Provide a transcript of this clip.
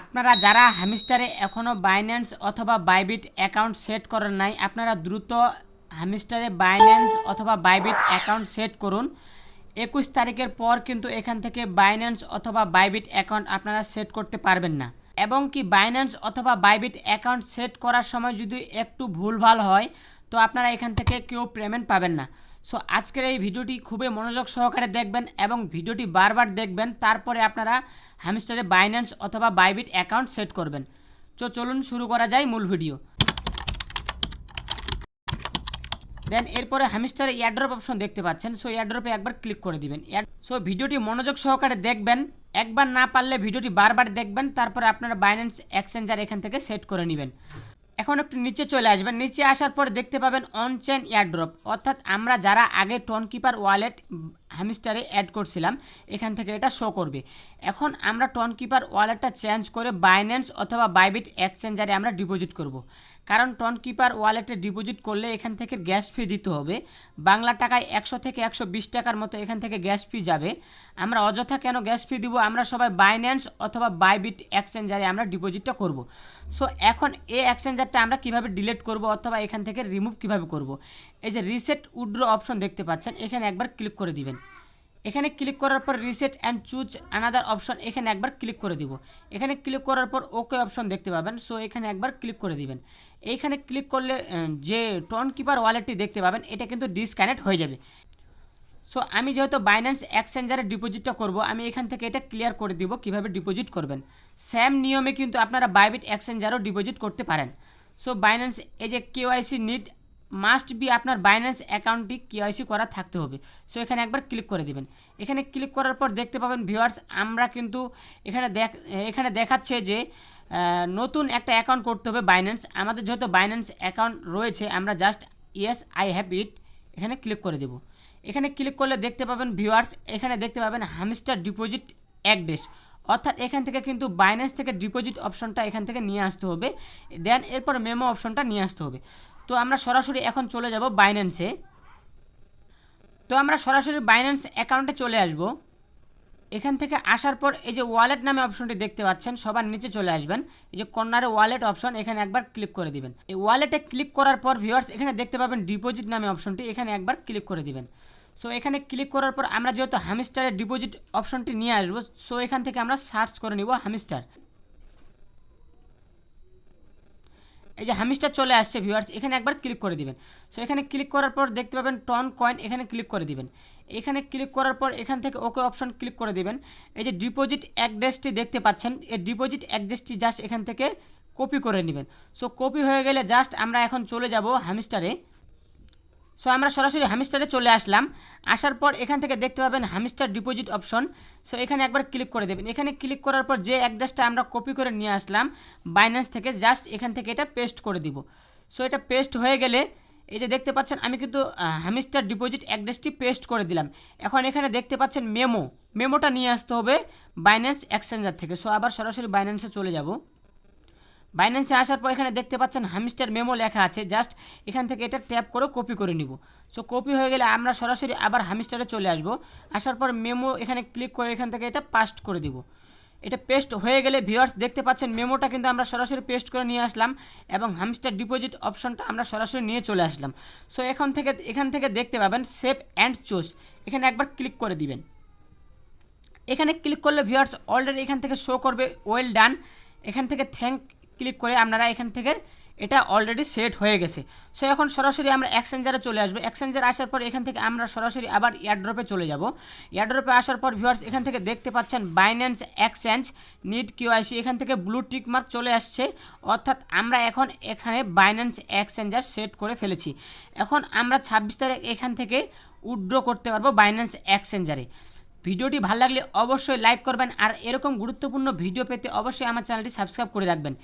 আপনারা যারা হ্যামিস্টারে এখনও বাইন্যান্স অথবা বাইবিট অ্যাকাউন্ট সেট করেন নাই, আপনারা দ্রুত হ্যামিস্টারে বাইন্যান্স অথবা বাইবিট অ্যাকাউন্ট সেট করুন। একুশ তারিখের পর কিন্তু এখান থেকে বাইন্যান্স অথবা বাইবিট অ্যাকাউন্ট আপনারা সেট করতে পারবেন না। এবং কি বাইন্যান্স অথবা বাইবিট অ্যাকাউন্ট সেট করার সময় যদি একটু ভুলভাল হয়, তো আপনারা এখান থেকে কেউ পেমেন্ট পাবেন না। সো আজকের এই ভিডিওটি খুবই মনোযোগ সহকারে দেখবেন এবং ভিডিওটি বারবার দেখবেন, তারপরে আপনারা হ্যামস্টারে বাইন্যান্স অথবা বাইবিট অ্যাকাউন্ট সেট করবেন। তো চলুন শুরু করা যায় মূল ভিডিও। দেন এরপরে হ্যামস্টারে এয়ারড্রপ অপশন দেখতে পাচ্ছেন। সো এয়ারড্রপে একবার ক্লিক করে দিবেন। সো ভিডিওটি মনোযোগ সহকারে দেখবেন। একবার না পারলে ভিডিওটি বারবার দেখবেন, তারপরে আপনারা বাইন্যান্স এক্সচেঞ্জার এখান থেকে সেট করে নেবেন। এখন একটু নিচে চলে আসবেন। নিচে আসার পর দেখতে পাবেন অন চেন এয়ারড্রপ অর্থাৎ আমরা যারা আগে টোন কিপার ওয়ালেট হ্যামিস্টারে অ্যাড করছিলাম, এখান থেকে এটা শো করবে। এখন আমরা টোন কিপার ওয়ালেটটা চেঞ্জ করে বাইন্যান্স অথবা বাইবিট এক্সচেঞ্জারে আমরা ডিপোজিট করব। কারণ টন কিপার ওয়ালেটে ডিপোজিট করলে এখান থেকে গ্যাস ফি দিতে হবে। বাংলা টাকায় একশো থেকে একশো বিশ টাকার মতো এখান থেকে গ্যাস ফি যাবে। আমরা অযথা কেন গ্যাস ফি দিব? আমরা সবাই বাইন্যান্স অথবা বাইবিট এক্সচেঞ্জারে আমরা ডিপোজিটটা করব। সো এখন এই এক্সচেঞ্জারটা আমরা কীভাবে ডিলিট করব? অথবা এখান থেকে রিমুভ কীভাবে করব? এই যে রিসেট উড্রো অপশন দেখতে পাচ্ছেন, এখানে একবার ক্লিক করে দিবেন। এখানে ক্লিক করার পর reset and choose another option এখানে একবার ক্লিক করে দিব। এখানে ক্লিক করার পর ওকে অপশন দেখতে পাবেন সো এখানে একবার ক্লিক করে দিবেন। এইখানে ক্লিক করলে যে টন কিপার ওয়ালেটটি দেখতে পাবেন, এটা কিন্তু ডিসকানেক্ট হয়ে যাবে। সো আমি যেহেতু বাইন্যান্স এক্সচেঞ্জারে ডিপোজিটটা করব, আমি এখান থেকে এটা ক্লিয়ার করে দিব কীভাবে ডিপোজিট করবেন। সেম নিয়মে কিন্তু আপনারা বাইবিট এক্সচেঞ্জারও ডিপোজিট করতে পারেন। সো বাইন্যান্স এই যে কেওয়াইসি নিড মাস্ট বি আপনার বাইন্যান্স অ্যাকাউন্টটি কেওয়াইসি করা থাকতে হবে। সো এখানে একবার ক্লিক করে দিবেন। এখানে ক্লিক করার পর দেখতে পাবেন, ভিউয়ার্স, আমরা কিন্তু এখানে দেখ এখানে দেখাচ্ছে যে নতুন একটা অ্যাকাউন্ট করতে হবে বাইন্যান্স আমাদের যেহেতু বাইন্যান্স অ্যাকাউন্ট রয়েছে, আমরা just yes I have it এখানে ক্লিক করে দেবো। এখানে ক্লিক করলে দেখতে পাবেন, ভিউয়ার্স, এখানে দেখতে পাবেন হামস্টার ডিপোজিট ডেস অর্থাৎ এখান থেকে কিন্তু বাইন্যান্স থেকে ডিপোজিট অপশনটা এখান থেকে নিয়ে আসতে হবে। দেন এরপর মেমো অপশনটা নিয়ে আসতে হবে। তো আমরা সরাসরি এখন চলে যাব বাইন্যান্সে তো আমরা সরাসরি বাইন্যান্স অ্যাকাউন্টে চলে আসব। এখান থেকে আসার পর এই যে ওয়ালেট নামে অপশনটি দেখতে পাচ্ছেন, সবার নিচে চলে আসবেন। এই যে কর্নারে ওয়ালেট অপশন এখানে একবার ক্লিক করে দিবেন। এই ওয়ালেটে ক্লিক করার পর ভিউয়ার্স এখানে দেখতে পাবেন ডিপোজিট নামে অপশনটি এখানে একবার ক্লিক করে দিবেন। সো এখানে ক্লিক করার পর আমরা যেহেতু হামিস্টারের ডিপোজিট অপশনটি নিয়ে আসব সো এখান থেকে আমরা সার্চ করে নিব হামিস্টার এই যে হামিস্টার চলে আসছে ভিউয়ার্স এখানে একবার ক্লিক করে দিবেন। সো এখানে ক্লিক করার পর দেখতে পাবেন টন কয়েন এখানে ক্লিক করে দিবেন। এখানে ক্লিক করার পর এখান থেকে ওকে অপশন ক্লিক করে দিবেন। এই যে ডিপোজিট অ্যাড্রেসটি দেখতে পাচ্ছেন, এই ডিপোজিট অ্যাড্রেসটি জাস্ট এখান থেকে কপি করে নেবেন। সো কপি হয়ে গেলে জাস্ট আমরা এখন চলে যাব হামিস্টারে সো আমরা সরাসরি হামিস্টারে চলে আসলাম। আসার পর এখান থেকে দেখতে পাবেন হামিস্টার ডিপোজিট অপশন সো এখানে একবার ক্লিক করে দেবেন। এখানে ক্লিক করার পর যে অ্যাড্রেসটা আমরা কপি করে নিয়ে আসলাম বাইন্যান্স থেকে জাস্ট এখান থেকে এটা পেস্ট করে দিব। সো এটা পেস্ট হয়ে গেলে এই যে দেখতে পাচ্ছেন, আমি কিন্তু হামিস্টার ডিপোজিট অ্যাড্রেসটি পেস্ট করে দিলাম। এখন এখানে দেখতে পাচ্ছেন মেমো মেমোটা নিয়ে আসতে হবে বাইন্যান্স এক্সচেঞ্জার থেকে। সো আবার সরাসরি বাইন্যান্সে চলে যাব। বাইন্যান্সে আসার পর এখানে দেখতে পাচ্ছেন হামিস্টার মেমো লেখা আছে। জাস্ট এখান থেকে এটা ট্যাপ করে কপি করে নিব। সো কপি হয়ে গেলে আমরা সরাসরি আবার হামিস্টারে চলে আসব। আসার পর মেমো এখানে ক্লিক করে এখান থেকে এটা পাস্ট করে দিব। এটা পেস্ট হয়ে গেলে ভিউয়ার্স দেখতে পাচ্ছেন মেমোটা কিন্তু আমরা সরাসরি পেস্ট করে নিয়ে আসলাম এবং হামস্টার ডিপোজিট অপশনটা আমরা সরাসরি নিয়ে চলে আসলাম। সো এখন থেকে, এখান থেকে দেখতে পাবেন সেভ অ্যান্ড চুজ এখানে একবার ক্লিক করে দিবেন। এখানে ক্লিক করলে ভিউয়ার্স অলরেডি এখান থেকে শো করবে। ওয়েল ডান এখান থেকে থ্যাঙ্ক ক্লিক করে আপনারা এখান থেকে এটা অলরেডি সেট হয়ে গেছে। সো এখন সরাসরি আমরা এক্সচেঞ্জারে চলে আসব। এক্সচেঞ্জার আসার পর এখান থেকে আমরা সরাসরি আবার এয়ারড্রপে চলে যাব। এয়ারড্রপে আসার পর ভিউয়ার্স এখান থেকে দেখতে পাচ্ছেন বাইন্যান্স এক্সচেঞ্জ নিট কিউ কিউআইসি এখান থেকে ব্লু টিক মার্ক চলে আসছে। অর্থাৎ আমরা এখন এখানে বাইন্যান্স এক্সচেঞ্জার সেট করে ফেলেছি। এখন আমরা ছাব্বিশ তারিখ এখান থেকে উইথড্র করতে পারব বাইন্যান্স এক্সচেঞ্জারে ভিডিওটি ভালো লাগলে অবশ্যই লাইক করবেন আর এরকম গুরুত্বপূর্ণ ভিডিও পেতে অবশ্যই আমার চ্যানেলটি সাবস্ক্রাইব করে রাখবেন।